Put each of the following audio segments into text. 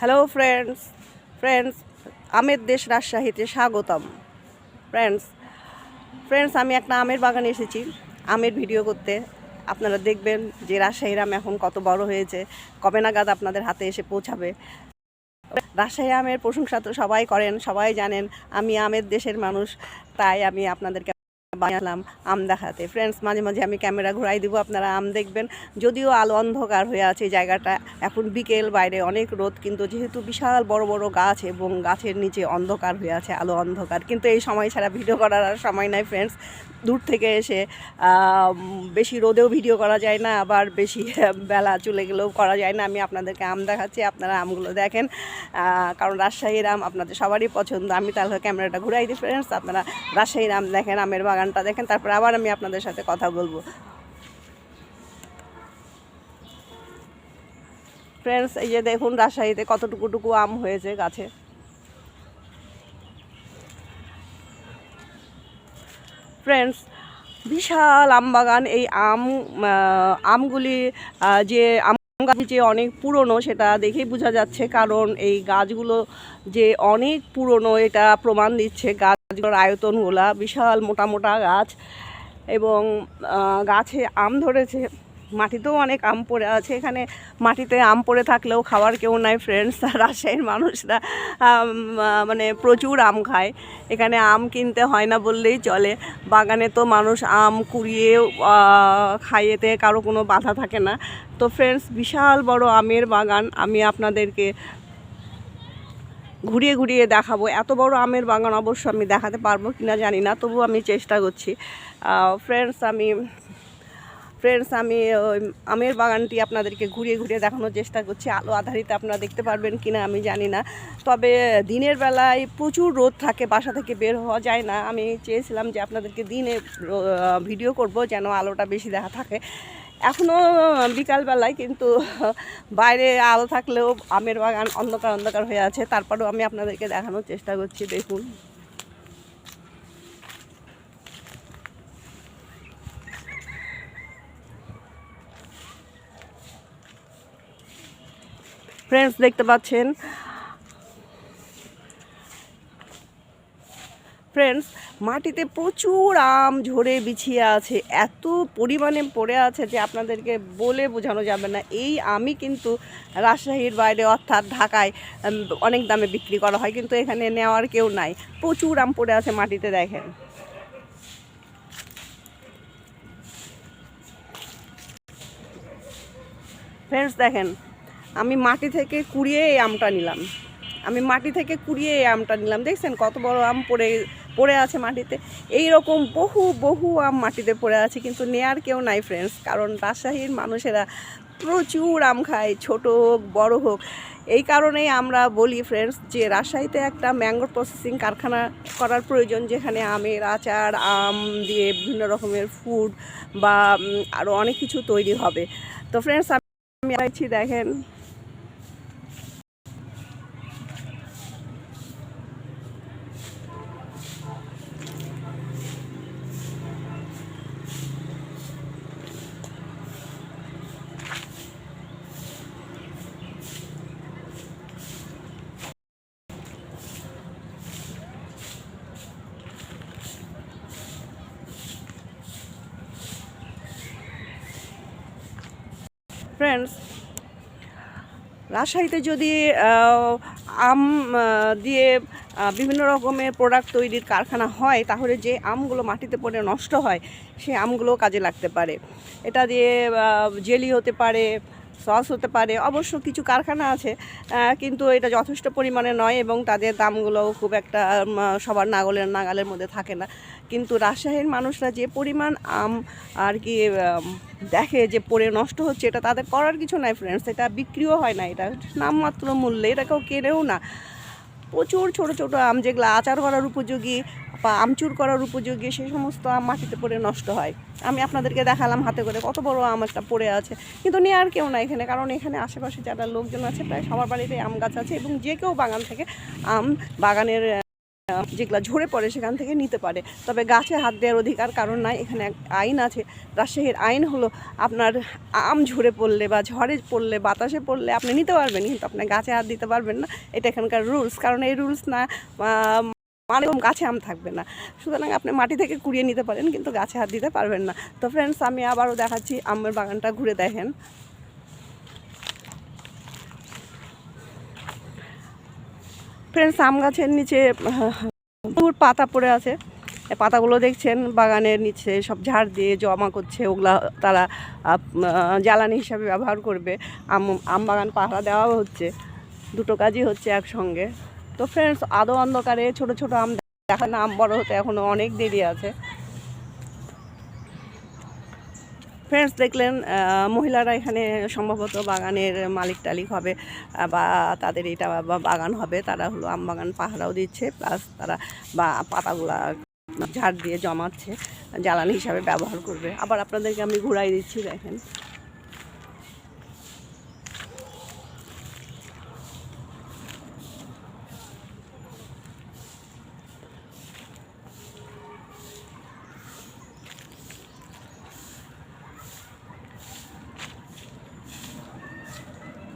Hello friends friends আমের দেশ রাজশাহীতে স্বাগতম। ফ্রেন্ডস ফ্রেন্ডস আমি একটা আমের বাগানে এসেছি। আমের ভিডিও করতে। আপনারা দেখবেন যে রাজশাহীর আম এখন কত বড় হয়েছে। কবে নাগাদ আপনাদের হাতে এসে পৌঁছাবে। রাজশাহী আমের প্রশংসা তো সবাই করেন, সবাই জানেন, আমি আমের দেশের মানুষ, তাই আমি আপনাদেরকে বানালাম আম দেখাতে ফ্রেন্ডস মাঝে মাঝে আমি ক্যামেরা ঘুরাই দিব, আপনারা আম দেখবেন। যদিও আলো অন্ধকার হয়ে আছে জায়গাটা, এখন বিকেল বাইরে অনেক রোদ, কিন্তু যেহেতু বিশাল বড় বড় গাছ এবং গাছের নিচে অন্ধকার হয়ে আছে, আলো অন্ধকার। কিন্তু এই সময় ছাড়া ভিডিও করার আর সময় নাই ফ্রেন্ডস দূর থেকে এসে বেশি রোদেও ভিডিও করা যায় না, আবার বেশি বেলা চলে গেলেও করা যায় না। আমি আপনাদেরকে আম দেখাচ্ছি, আপনারা আমগুলো দেখেন। কারণ রাজশাহীর আম আপনাদের সবারই পছন্দ। আমি তাহলে ক্যামেরাটা ঘুরাই দিই ফ্রেন্ডস আপনারা রাজশাহীর আম দেখেন, আমের বাগানটা দেখেন, তারপর আবার আমি আপনাদের সাথে কথা বলব। ফ্রেন্ডস এই যে দেখুন, রাজশাহীতে কতটুকু টুকু আম হয়েছে গাছে। ফ্রেন্ডস বিশাল আম বাগান, এই আম আমগুলি যে আম গাছ যে অনেক পুরনো, সেটা দেখেই বোঝা যাচ্ছে, কারণ এই গাছগুলো যে অনেক পুরনো, এটা প্রমাণ দিচ্ছে গাছগুলোর আয়তনগুলা বিশাল মোটা মোটা গাছ এবং গাছে আম ধরেছে। মাটিতেও অনেক আম পড়ে আছে। এখানে মাটিতে আম পড়ে থাকলেও খাওয়ার কেউ নাই ফ্রেন্ডস রাজশাহীর মানুষরা। মানে প্রচুর আম খায়। এখানে আম কিনতে হয় না বললেই চলে। বাগানে তো মানুষ আম কুড়িয়ে খাইয়েতে কারও কোনো বাধা থাকে না। তো ফ্রেন্ডস বিশাল বড় আমের বাগান আমি আপনাদেরকে ঘুরিয়ে ঘুরিয়ে দেখাবো। এত বড় আমের বাগান অবশ্য আমি দেখাতে পারব কিনা জানি না, তবু আমি চেষ্টা করছি। ফ্রেন্ডস আমি ফ্রেন্ডস আমি ওই আমের বাগানটি আপনাদেরকে ঘুরিয়ে ঘুরিয়ে দেখানোর চেষ্টা করছি। আলো আধারিতে আপনারা দেখতে পারবেন কিনা আমি জানি না। তবে দিনের বেলায় প্রচুর রোদ থাকে, বাসা থেকে বের হওয়া যায় না। আমি চেয়েছিলাম যে আপনাদেরকে দিনে ভিডিও করব যেন আলোটা বেশি দেখা থাকে। এখনও বিকালবেলায় কিন্তু বাইরে আলো থাকলেও আমের বাগান অন্ধকার অন্ধকার হয়ে আছে। তারপরেও আমি আপনাদেরকে দেখানোর চেষ্টা করছি, দেখুন। ফ্রেন্ডস দেখতে পাচ্ছেন ফ্রেন্ডস মাটিতে প্রচুর আম ঝরে বিছিয়ে আছে। এত পরিমাণে পড়ে আছে যে আপনাদেরকে বলে বোঝানো যাবে না। এই আমি কিন্তু রাজশাহীর বাইরে, অর্থাৎ ঢাকায় অনেক দামে বিক্রি করা হয়, কিন্তু এখানে নেওয়ার কেউ নাই। প্রচুর আম পড়ে আছে মাটিতে, দেখেন। ফ্রেন্ডস দেখেন, আমি মাটি থেকে কুড়িয়ে এই আমটা নিলাম। আমি মাটি থেকে কুড়িয়ে এই আমটা নিলাম। দেখছেন কত বড় আম পড়ে পড়ে আছে মাটিতে। এই রকম বহু বহু আম মাটিতে পড়ে আছে, কিন্তু নেয়ার কেউ নাই ফ্রেন্ডস কারণ রাজশাহীর মানুষেরা প্রচুর আম খায়, ছোট হোক, বড় হোক। এই কারণেই আমরা বলি ফ্রেন্ডস যে, রাজশাহীতে একটা ম্যাঙ্গো প্রসেসিং কারখানা করার প্রয়োজন, যেখানে আমের আচার, আম দিয়ে বিভিন্ন রকমের ফুড বা আরও অনেক কিছু তৈরি হবে। তো ফ্রেন্ডস আমি দেখেন ফ্রেন্ডস রাজশাহীতে যদি আম দিয়ে বিভিন্ন রকমের প্রোডাক্ট তৈরির কারখানা হয়, তাহলে যে আমগুলো মাটিতে পড়ে নষ্ট হয় সেই আমগুলো কাজে লাগতে পারে। এটা দিয়ে জেলি হতে পারে সস হতে পারে, অবশ্য কিছু কারখানা আছে কিন্তু এটা যথেষ্ট পরিমাণে নয় এবং তাদের দামগুলোও খুব একটা সবার নাগলের, নাগালের মধ্যে থাকে না। কিন্তু রাজশাহীর মানুষরা যে পরিমাণ আম আর কি দেখে যে পড়ে নষ্ট হচ্ছে, এটা তাদের করার কিছু নাই ফ্রেন্ডস এটা বিক্রিও হয় না, এটা নামমাত্র মূল্যে এটা কেউ কেনেও না। প্রচুর ছোট ছোট আম যেগুলো আচার করার উপযোগী আমচুর করার উপযোগী, সেই সমস্ত আম মাটিতে পড়ে নষ্ট হয়। আমি আপনাদেরকে দেখালাম হাতে করে কত বড় আম একটা পড়ে আছে। কিন্তু নেওয়ার কেউ না এখানে, কারণ এখানে আশেপাশে যারা লোকজন আছে, প্রায় সবার বাড়িতে আম গাছ আছে এবং যে কেউ বাগান থেকে আম বাগানের যেগুলো ঝরে পড়ে সেখান থেকে নিতে পারে। তবে গাছে হাত দেওয়ার অধিকার কারণ নাই, এখানে এক আইন আছে। রাজশাহীর আইন হলো আপনার আম ঝরে পড়লে বা ঝড়ে পড়লে, বাতাসে পড়লে আপনি নিতে পারবেন, কিন্তু আপনি গাছে হাত দিতে পারবেন না। এটা এখানকার রুলস, কারণ এই রুলস না মানে এরকম গাছে আম থাকবে না। সুতরাং আপনি মাটি থেকে কুড়িয়ে নিতে পারেন, কিন্তু গাছে হাত দিতে পারবেন না। তো ফ্রেন্ডস আমি আবারও দেখাচ্ছি আমের বাগানটা, ঘুরে দেখেন। ফ্রেন্ডস আম গাছের নিচে, প্রচুর পাতা পড়ে আছে। পাতাগুলো দেখছেন, বাগানের নিচে সব ঝাড় দিয়ে জমা করছে, ওগুলা তারা জ্বালানি হিসাবে ব্যবহার করবে। আম আম বাগান পাহারা দেওয়া হচ্ছে। দুটো কাজই হচ্ছে একসঙ্গে। তো ফ্রেন্ডস আদো অন্ধকারে ছোট ছোট আম দেখা না, আম বড় হতে এখনও অনেক দেরি আছে। ফ্রেন্ডস দেখলেন মহিলারা এখানে সম্ভবত বাগানের মালিক টালিক হবে বা তাদের এটা বা বাগান হবে। তারা হলো আম বাগান পাহারাও দিচ্ছে প্লাস তারা বা পাতাগুলা ঝাড় দিয়ে জমাচ্ছে, জ্বালানি হিসাবে ব্যবহার করবে। আবার আপনাদেরকে আমি ঘুরাই দিচ্ছি, দেখেন।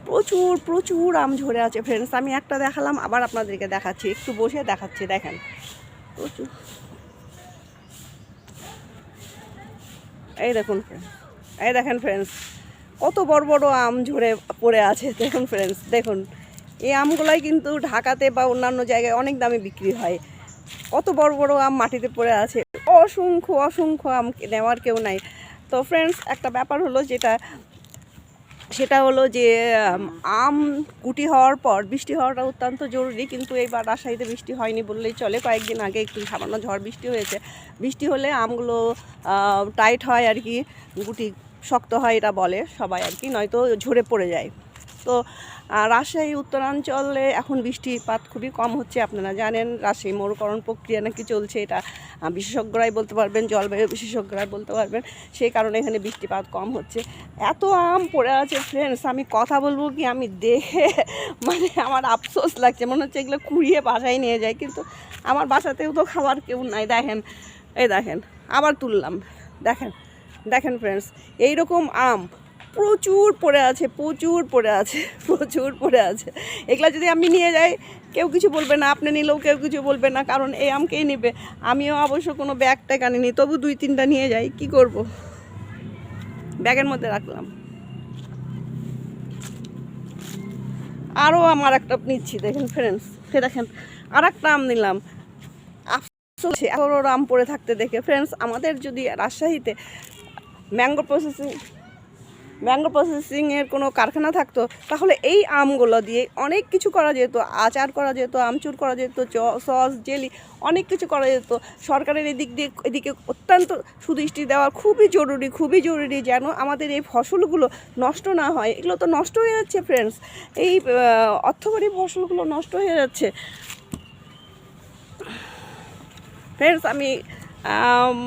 প্রচুর প্রচুর আম ঝরে আছে ফ্রেন্ডস আমি একটা দেখালাম, আবার আপনাদেরকে দেখাচ্ছি। একটু বসে দেখাচ্ছি, দেখেন। প্রচুর। এই দেখুন ফ্রেন্ডস এই দেখেন ফ্রেন্ডস কত বড় বড় আম ঝরে পড়ে আছে, দেখুন ফ্রেন্ডস দেখুন, এই আমগুলাই কিন্তু ঢাকাতে বা অন্যান্য জায়গায় অনেক দামে বিক্রি হয়। কত বড় বড় আম মাটিতে পড়ে আছে। অসংখ্য অসংখ্য আম নেওয়ার কেউ নাই। তো ফ্রেন্ডস একটা ব্যাপার হলো যেটা সেটা হলো যে আম, কুটি হওয়ার পর বৃষ্টি হওয়াটা অত্যন্ত জরুরি কিন্তু এইবার রাজশাহীতে বৃষ্টি হয়নি বললেই চলে। কয়েকদিন আগে একটু সামান্য ঝড় বৃষ্টি হয়েছে। বৃষ্টি হলে আমগুলো টাইট হয় আর কি গুটি শক্ত হয় এটা বলে সবাই আর কি নয়তো ঝরে পড়ে যায়। তো আহ, রাজশাহী উত্তরাঞ্চলে এখন বৃষ্টিপাত খুবই কম হচ্ছে আপনারা জানেন। রাজশাহী মরুকরণ প্রক্রিয়া নাকি চলছে এটা বিশেষজ্ঞরাই বলতে পারবেন জলবায়ু বিশেষজ্ঞরাই বলতে পারবেন। সেই কারণে এখানে বৃষ্টিপাত কম হচ্ছে। এত আম পড়ে আছে ফ্রেন্ডস আমি কথা বলব কি আমি দেখে মানে আমার আফসোস লাগছে মনে হচ্ছে এগুলো কুড়িয়ে বাসায় নিয়ে যায় কিন্তু আমার বাসাতেও তো খাবার কেউ নাই দেখেন এই দেখেন আবার তুললাম দেখেন দেখেন ফ্রেন্ডস এইরকম আম প্রচুর পড়ে আছে, প্রচুর পড়ে আছে, প্রচুর পড়ে আছে। এগুলা যদি আমি নিয়ে যাই, কেউ কিছু বলবে না, আপনি নিলেও কেউ কিছু বলবে না, কারণ এই আমকেই নেবে। আমিও অবশ্য কোনো ব্যাগ ট্যাগ আনিনি, তবু দুই তিনটা নিয়ে যাই, কি করব? ব্যাগের মধ্যে রাখলাম। আরও আমার একটা নিচ্ছি, দেখেন ফ্রেন্ডস সে দেখেন আর একটা আম নিলাম। আফসোস এগারো আম পড়ে থাকতে দেখে ফ্রেন্ডস আমাদের যদি রাজশাহীতে ম্যাঙ্গো প্রসেসিং ম্যাঙ্গো প্রসেসিংয়ের কোনো কারখানা থাকতো তাহলে এই আমগুলো দিয়ে অনেক কিছু করা যেত। আচার করা যেত আমচুর করা যেত সস জেলি অনেক কিছু করা যেত। সরকারের এদিক দিয়ে এদিকে অত্যন্ত সুদৃষ্টি দেওয়া খুবই জরুরি খুবই জরুরি যেন আমাদের এই ফসলগুলো নষ্ট না হয়। এগুলো তো নষ্ট হয়ে যাচ্ছে ফ্রেন্ডস এই অর্থকরী ফসলগুলো নষ্ট হয়ে যাচ্ছে। ফ্রেন্ডস আম,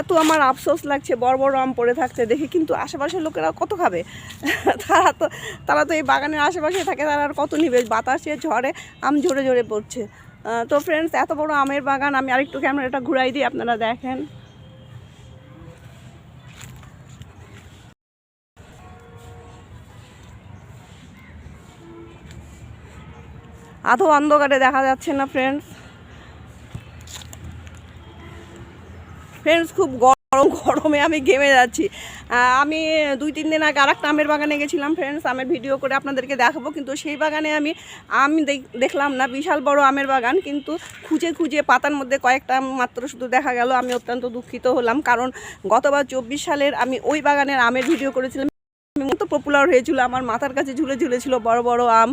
এত আমার আফসোস লাগছে, বড় বড় আম পড়ে থাকতে দেখে, কিন্তু আশেপাশের লোকেরা কত খাবে? তারা তো তারা তো এই বাগানের আশেপাশে থাকে, তারা আর কত নিবে? বাতাসে, ঝড়ে, আম ঝরে ঝরে পড়ছে। তো ফ্রেন্ডস এত বড় আমের বাগান, আমি আরেকটু ক্যামেরাটা ঘুরাই দিই, আপনারা দেখেন। আধো অন্ধকারে দেখা যাচ্ছে না ফ্রেন্ডস ফ্রেন্ডস খুব গরম, গরমে আমি ঘেমে যাচ্ছি। আমি দুই, তিন দিন আগে আরেকটা আমের বাগানে গেছিলাম ফ্রেন্ডস আমের ভিডিও করে আপনাদেরকে দেখাবো। কিন্তু সেই বাগানে আমি আম দেখ- দেখলাম না, বিশাল বড় আমের বাগান। কিন্তু খুঁজে খুঁজে পাতার মধ্যে কয়েকটা মাত্র শুধু দেখা গেল। আমি অত্যন্ত দুঃখিত হলাম। কারণ গতবার চব্বিশ সালের আমি ওই বাগানের আমের ভিডিও করেছিলাম। মতো পপুলার হয়েছিল, আমার মাথার কাছে ঝুলে ঝুলেছিল বড় বড় আম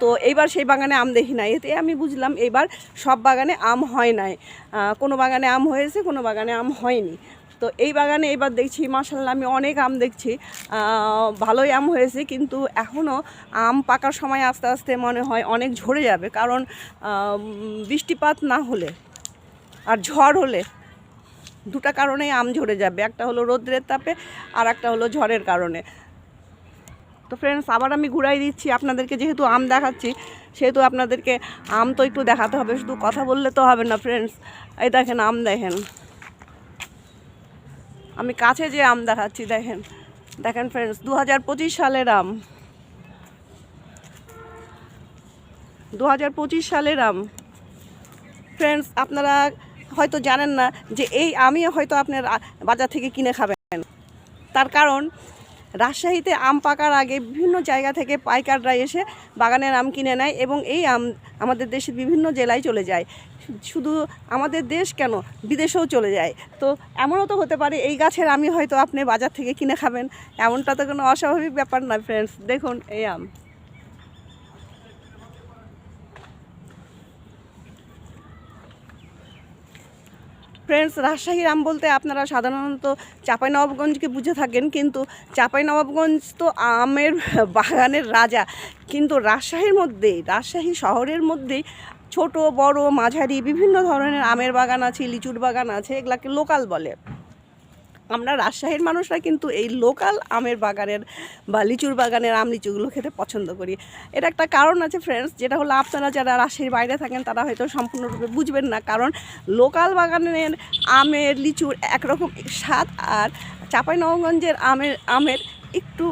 তো এইবার সেই বাগানে আম দেখি নাই। এতে আমি বুঝলাম এবার সব বাগানে আম হয় নাই। কোনো বাগানে আম হয়েছে, কোনো বাগানে আম হয়নি। তো এই বাগানে এবার দেখছি মাসাল্লাহ আমি অনেক আম দেখছি। ভালোই আম হয়েছে, কিন্তু এখনও আম পাকার সময় আস্তে আস্তে মনে হয় অনেক ঝরে যাবে, কারণ বৃষ্টিপাত না হলে আর ঝড় হলে দুটা কারণেই আম ঝরে যাবে, একটা হলো রৌদ্রের তাপে আর একটা হলো ঝড়ের কারণে। তো ফ্রেন্ডস আবার আমি ঘুরাই দিচ্ছি, আপনাদেরকে যেহেতু আম দেখাচ্ছি, সেহেতু আপনাদেরকে আম তো একটু দেখাতে হবে, শুধু কথা বললে তো হবে না ফ্রেন্ডস এই দেখেন, আম দেখেন। আমি কাছে যে আম দেখাচ্ছি, দেখেন। দেখেন ফ্রেন্ডস দু হাজার পঁচিশ সালের আম। দু হাজার পঁচিশ সালের আম। ফ্রেন্ডস আপনারা হয়তো জানেন না যে এই আমি হয়তো আপনার বাজার থেকে কিনে খাবেন। তার কারণ, রাজশাহীতে আম পাকার আগে বিভিন্ন জায়গা থেকে পাইকাররা এসে বাগানের আম কিনে নেয় এবং এই আম আমাদের দেশের বিভিন্ন জেলায় চলে যায়। শুধু আমাদের দেশ কেন, বিদেশেও চলে যায়। তো এমনও তো হতে পারে এই গাছের আমি হয়তো আপনি বাজার থেকে কিনে খাবেন। এমনটা তো কোনো অস্বাভাবিক ব্যাপার নয় ফ্রেন্ডস দেখুন, এই আম। ফ্রেন্ডস রাজশাহীর আম বলতে আপনারা সাধারণত চাঁপাইনবাবগঞ্জকে বুঝে থাকেন, কিন্তু চাঁপাইনবাবগঞ্জ তো আমের বাগানের রাজা। কিন্তু রাজশাহীর মধ্যে, রাজশাহী শহরের মধ্যে ছোট, বড়, মাঝারি বিভিন্ন ধরনের আমের বাগান আছে, লিচুর বাগান আছে, এগুলাকে লোকাল বলে। আমরা রাজশাহীর মানুষরা কিন্তু এই লোকাল আমের বাগানের বা লিচুর বাগানের আম লিচুগুলো খেতে পছন্দ করি। এটা একটা কারণ আছে ফ্রেন্ডস যেটা হলো আপনারা যারা রাজশাহীর বাইরে থাকেন, তারা হয়তো সম্পূর্ণরূপে বুঝবেন না। কারণ লোকাল বাগানের আমের, লিচুর একরকম স্বাদ আর চাঁপাইনবাবগঞ্জের আমের আমের একটু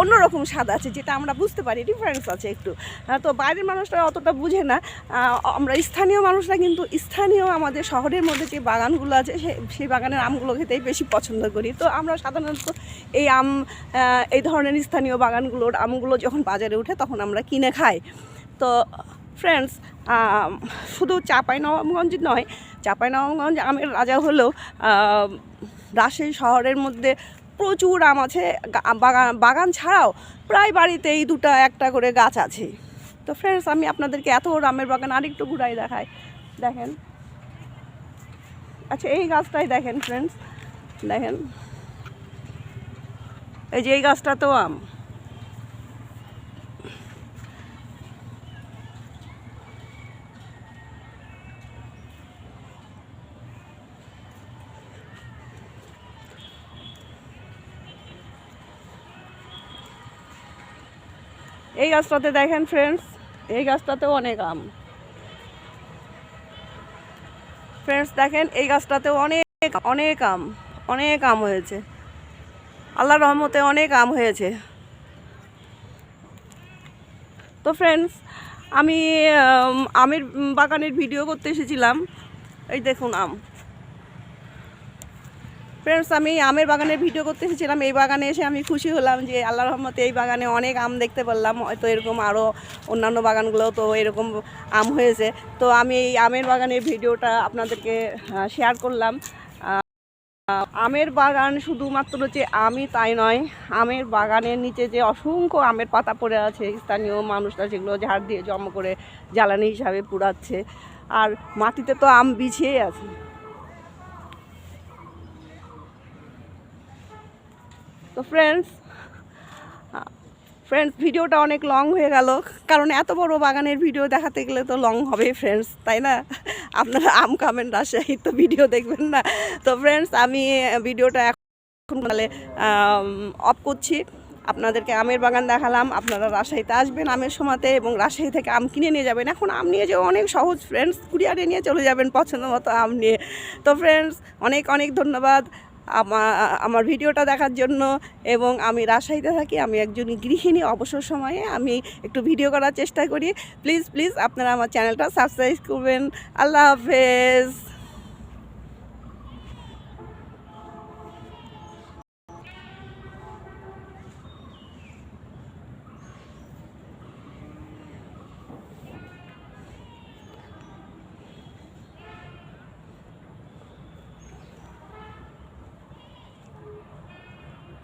অন্যরকম স্বাদ আছে, যেটা আমরা বুঝতে পারি ডিফারেন্স আছে একটু। তো বাইরের মানুষরা অতটা বুঝে না। আমরা স্থানীয় মানুষরা কিন্তু স্থানীয় আমাদের শহরের মধ্যে যে বাগানগুলো আছে সেই বাগানের আমগুলো খেতেই বেশি পছন্দ করি। তো আমরা সাধারণত এই আম এই ধরনের স্থানীয় বাগানগুলোর আমগুলো যখন বাজারে ওঠে তখন আমরা কিনে খাই। তো ফ্রেন্ডস শুধু চাঁপাইনবাবগঞ্জ নয়, চাঁপাইনবাবগঞ্জ আমের রাজা হলেও রাজশাহী শহরের মধ্যে প্রচুর আম আছে বাগান বাগান ছাড়াও প্রায় বাড়িতে এই দুটো একটা করে গাছ আছে। তো ফ্রেন্ডস আমি আপনাদেরকে এত রামের বাগান আরেকটু ঘুরাই দেখাই। দেখেন। আচ্ছা এই গাছটাই দেখেন ফ্রেন্ডস দেখেন। এই যে এই গাছটা তো আম। এই গাছটাতে দেখেন ফ্রেন্ডস এই গাছটাতেও অনেক আম। ফ্রেন্ডস দেখেন এই গাছটাতেও অনেক অনেক আম অনেক আম হয়েছে। আল্লাহর রহমতে অনেক আম হয়েছে। তো ফ্রেন্ডস আমি আম, আমের বাগানের ভিডিও করতে এসেছিলাম। এই দেখুন আম। ফ্রেন্ডস আমি আমের বাগানের ভিডিও করতে এসেছিলাম এই বাগানে এসে আমি খুশি হলাম যে আল্লাহ রহমতে এই বাগানে অনেক আম দেখতে পারলাম। হয়তো এরকম আরও অন্যান্য বাগানগুলোও তো এরকম আম হয়েছে। তো আমি এই আমের বাগানের ভিডিওটা আপনাদেরকে শেয়ার করলাম। আমের বাগান শুধুমাত্র যে আমি তাই নয়, আমের বাগানের নিচে যে অসংখ্য আমের পাতা পড়ে আছে, স্থানীয় মানুষরা সেগুলো ঝাড় দিয়ে জমা করে জ্বালানি হিসাবে পুড়াচ্ছে, আর মাটিতে তো আম বিছিয়েই আছে। তো ফ্রেন্ডস ফ্রেন্ডস ভিডিওটা অনেক লং হয়ে গেল। কারণ এত বড় বাগানের ভিডিও দেখাতে গেলে তো লং হবে ফ্রেন্ডস তাই না? আপনারা আম খাবেন রাজশাহীর তো ভিডিও দেখবেন না। তো ফ্রেন্ডস আমি ভিডিওটা এখন তাহলে অফ করছি। আপনাদেরকে আমের বাগান দেখালাম। আপনারা রাজশাহীতে আসবেন আমের সময়তে এবং রাজশাহী থেকে আম কিনে নিয়ে যাবেন। এখন আম নিয়ে যাওয়া অনেক সহজ ফ্রেন্ডস কুরিয়ারে নিয়ে চলে যাবেন পছন্দ মতো আম নিয়ে। তো ফ্রেন্ডস অনেক অনেক ধন্যবাদ। আমার ভিডিওটা দেখার জন্য এবং আমি রাজশাহীতে থাকি, আমি একজন গৃহিণী অবসর সময়ে আমি একটু ভিডিও করার চেষ্টা করি। প্লিজ প্লিজ আপনারা আমার চ্যানেলটা সাবস্ক্রাইব করবেন। আল্লাহ হাফেজ।